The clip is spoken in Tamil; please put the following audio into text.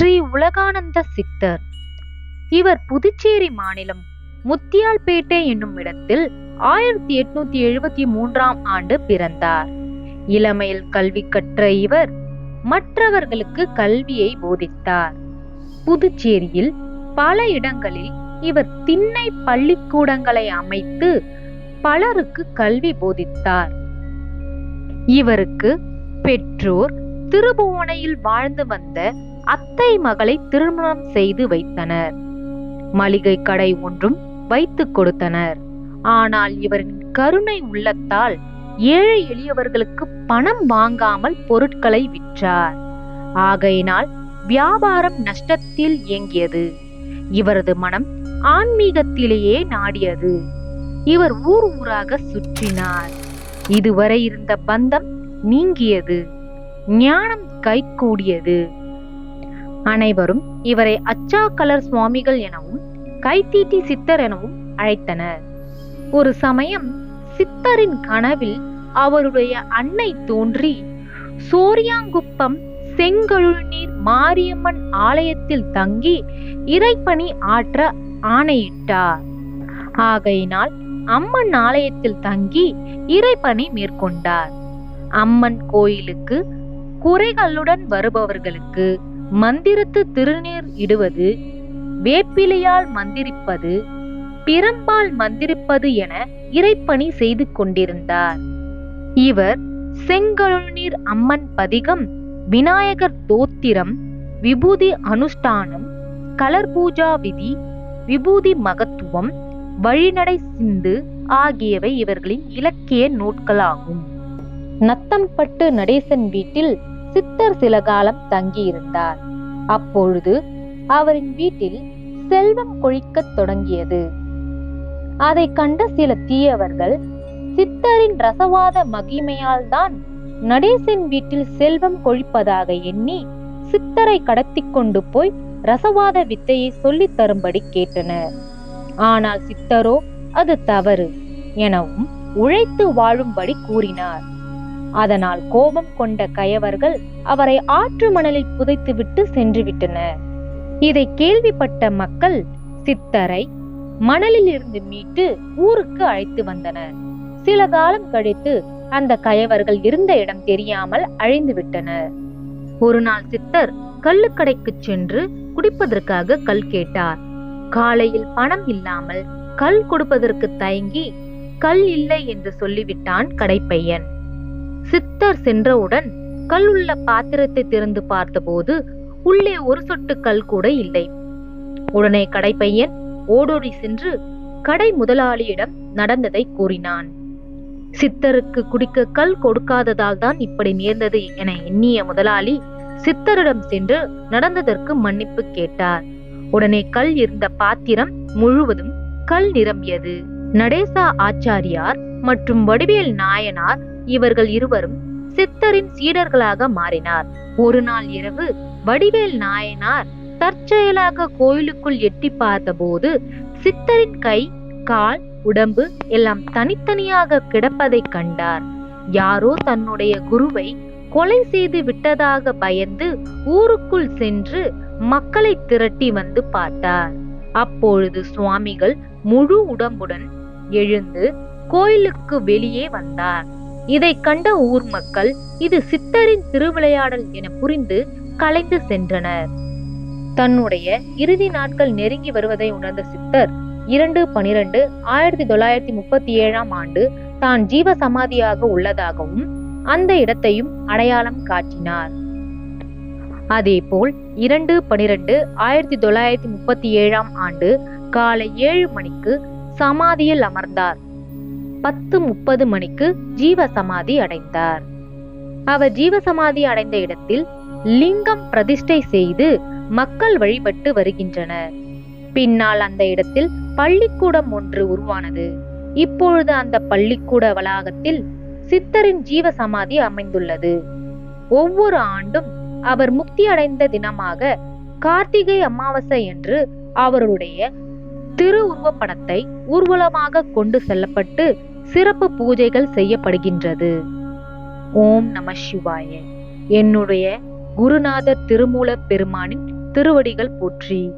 ஸ்ரீ உலகானந்த சித்தர். இவர் புதுச்சேரி மாநிலம் முத்தியால்பேட்டை என்னும் இடத்தில் ஆயிரத்தி எட்நூத்தி எழுபத்தி மூன்றாம் ஆண்டு பிறந்தார். இளமையில் கல்வி கற்ற இவர் மற்றவர்களுக்கு கல்வியை போதித்தார். புதுச்சேரியில் பல இடங்களில் இவர் திண்ணை பள்ளிக்கூடங்களை அமைத்து பலருக்கு கல்வி போதித்தார். இவருக்கு பெற்றோர் திருபுவனையில் வாழ்ந்து வந்த அத்தை மகளை திருமணம் செய்து வைத்தனர். மளிகை கடை ஒன்றும் வைத்துக் கொடுத்தனர். ஆனால் இவரின் கருணை உள்ளத்தால் ஏழை எளியவர்களுக்கு பணம் வாங்காமல் பொருட்களை விற்றார். ஆகையினால் வியாபாரம் நஷ்டத்தில் இயங்கியது இவரது மனம் ஆன்மீகத்திலேயே நாடியது. இவர் ஊர் ஊராக சுற்றினார். இதுவரை இருந்த பந்தம் நீங்கியது. ஞானம் கைகூடியது. அனைவரும் இவரை அச்சா கலர் சுவாமிகள் எனவும் கைத்தீட்டி சித்தர் எனவும் அழைத்தனர். ஒரு சமயம் சித்தரின் கனவில் அவருடைய அன்னை தோன்றி சோரியாங்குப்பம் செங்கழுநீர் மாரியம்மன் ஆலயத்தில் தங்கி இறைப்பணி ஆற்ற ஆணையிட்டார். ஆகையினால் அம்மன் ஆலயத்தில் தங்கி இறைப்பணி மேற்கொண்டார். அம்மன் கோயிலுக்கு குறைகளுடன் வருபவர்களுக்கு மந்திரத்து திருநீர் இடுவது வேப்பிலையால் மந்திரிப்பது பிரம்பால் மந்திரிப்பது என இறைப்பணி செய்து கொண்டிருந்தார். இவர் செங்கழுநீர் அம்மன் பதிகம் விநாயகர் தோத்திரம் விபூதி அனுஷ்டானம் கலர் பூஜா விதி விபூதி மகத்துவம் வழிநடை சிந்து ஆகியவை இவர்களின் இலக்கிய நூட்களாகும் நத்தம்பட்டு நடேசன் வீட்டில் சித்தர் சில காலம் தங்கியிருந்தார். அப்பொழுது அவரின் வீட்டில் செல்வம் கொழிக்கத் தொடங்கியது. அதை கண்ட சில தீயவர்கள் சித்தரின் ரசவாத மகிமையால் தான் நடேசன் வீட்டில் செல்வம் கொழிப்பதாக எண்ணி சித்தரை கடத்தி கொண்டு போய் ரசவாத வித்தையை சொல்லித் தரும்படி கேட்டனர். ஆனால் சித்தரோ அது தவறு எனவும் உழைத்து வாழும்படி கூறினார். அதனால் கோபம் கொண்ட கயவர்கள் அவரை ஆற்று மணலில் புதைத்துவிட்டு சென்று விட்டனர் இதை கேள்விப்பட்ட மக்கள் சித்தரை மணலில் இருந்து மீட்டு ஊருக்கு அழைத்து வந்தனர். சில காலம் கழித்து அந்த கயவர்கள் இருந்த இடம் தெரியாமல் அழிந்து விட்டனர். ஒரு நாள் சித்தர் கள்ளுக்கடைக்கு சென்று குடிப்பதற்காக கல் கேட்டார். காலையில் பணம் இல்லாமல் கல் கொடுப்பதற்கு தயங்கி கல் இல்லை என்று சொல்லிவிட்டான் கடைப்பையன். சித்தர் சென்றவுடன் கல் உள்ள பாத்திரத்தை திறந்து பார்த்தபோது உள்ளே ஒரு சொட்டு கல் கூட இல்லை. உடனே கடைப்பையன் ஓடோடி சென்று கடை முதலாளியிடம் நடந்ததை கூறினான். சித்தருக்கு குடிக்க கல் கொடுக்காததால் தான் இப்படி நேர்ந்தது என எண்ணிய முதலாளி சித்தரிடம் சென்று நடந்ததற்கு மன்னிப்பு கேட்டார். உடனே கல் இருந்த பாத்திரம் முழுவதும் கல் நிரம்பியது. நடேசா ஆச்சாரியார் மற்றும் வடிவேல் நாயனார் இவர்கள் இருவரும் சித்தரின் சீடர்களாக மாறினார். ஒரு நாள் இரவு வடிவேல் நாயனார் தற்செயலாக கோயிலுக்குள் எட்டி பார்த்தபோது சித்தரின் கை கால் உடம்பு எல்லாம் தனித்தனியாக கிடப்பதைக் கண்டார். யாரோ தன்னுடைய குருவை கொலை செய்து விட்டதாக பயந்து ஊருக்குள் சென்று மக்களை திரட்டி வந்து பார்த்தார். அப்பொழுது சுவாமிகள் முழு உடம்புடன் எழுந்து கோயிலுக்கு வெளியே வந்தார். இதை கண்ட ஊர் மக்கள் இது சித்தரின் திருவிளையாடல் என புரிந்து கலைந்து சென்றனர். தன்னுடைய இறுதி நாட்கள் நெருங்கி வருவதை உணர்ந்த சித்தர் இரண்டு பனிரெண்டு ஆயிரத்தி தொள்ளாயிரத்தி முப்பத்தி ஏழாம் ஆண்டு தான் ஜீவ சமாதியாக உள்ளதாகவும் அந்த இடத்தையும் அடையாளம் காட்டினார். அதேபோல் இரண்டு பனிரெண்டு ஆயிரத்தி தொள்ளாயிரத்தி முப்பத்தி ஏழாம் ஆண்டு காலை ஏழு மணிக்கு சமாதியில் அமர்ந்தார். பத்து முப்பது மணிக்கு ஜீவ சமாதி அடைந்தார். அவர் ஜீவ சமாதி அடைந்த இடத்தில் லிங்கம் பிரதிஷ்டை செய்து மக்கள் வழிபட்டு வருகின்றனர். பின்னால் அந்த இடத்தில் பள்ளிக்கூடம் ஒன்று உருவானது. இப்பொழுது அந்த பள்ளிக்கூட வளாகத்தில் சித்தரின் ஜீவ சமாதி அமைந்துள்ளது. ஒவ்வொரு ஆண்டும் அவர் முக்தி அடைந்த தினமாக கார்த்திகை அமாவாசை என்று அவருடைய திருவுருவப்படத்தை ஊர்வலமாக கொண்டு செல்லப்பட்டு சிறப்பு பூஜைகள் செய்யப்படுகின்றது. ஓம் நம சிவாய. என்னுடைய குருநாதர் திருமூல பெருமானின் திருவடிகள் போற்றி.